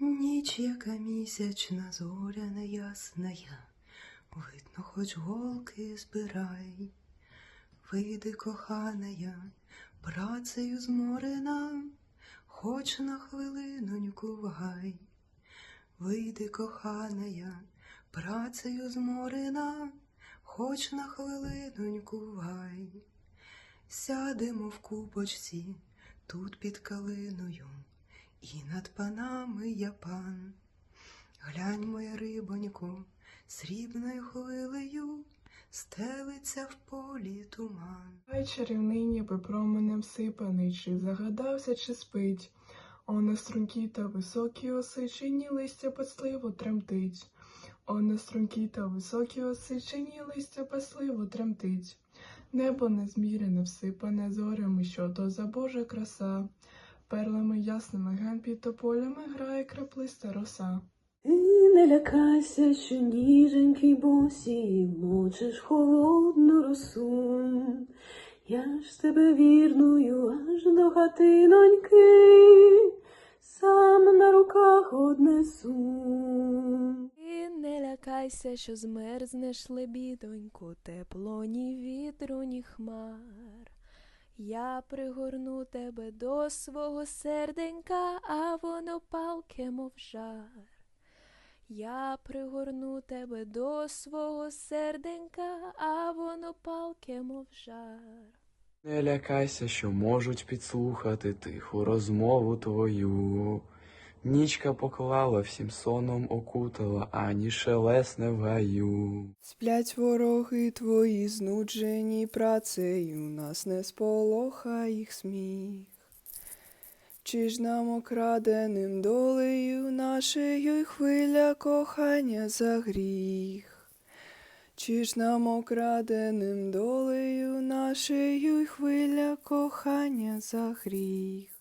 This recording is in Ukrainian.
Ніч, яка місячна, зоряна ясная, видно, хоч голки збирай, вийди, коханая, працею зморена, хоч на хвилиноньку в гай. Вийди, коханая, працею зморена, хоч на хвилиноньку в гай. Сядемо в купочці тут під калиною. І над панами я пан. Глянь, моя рибонько, срібною хвилею стелиться в полі туман. Чарівний ніби променем сипаний, чи загадався, чи спить. О, на стрункі та високі осичені листя пасливо тремтить. О, на стрункі та високі осичені листя пасливо тремтить. Небо незмірене, всипане зорями, що то за Божа краса. Перлами ясними ген під тополями грає краплиста роса. Ти не лякайся, що ніженький босі, мочиш холодну росу. Я ж тебе вірную аж до хатиноньки, сам на руках однесу. Лякайся, що змерзнеш лебідоньку, тепло ні вітру, ні хмар. Я пригорну тебе до свого серденька, а воно палке, мов жар. Я пригорну тебе до свого серденька, а воно палке, мов жар. Не лякайся, що можуть підслухати тиху розмову твою. Нічка поклала всім соном окутала, ані шелесне в гаю. Сплять вороги твої, знуджені працею, нас не сполоха їх сміх. Чи ж нам окраденим долею нашею хвиля кохання за гріх? Чи ж нам окраденим долею нашею хвиля кохання за гріх?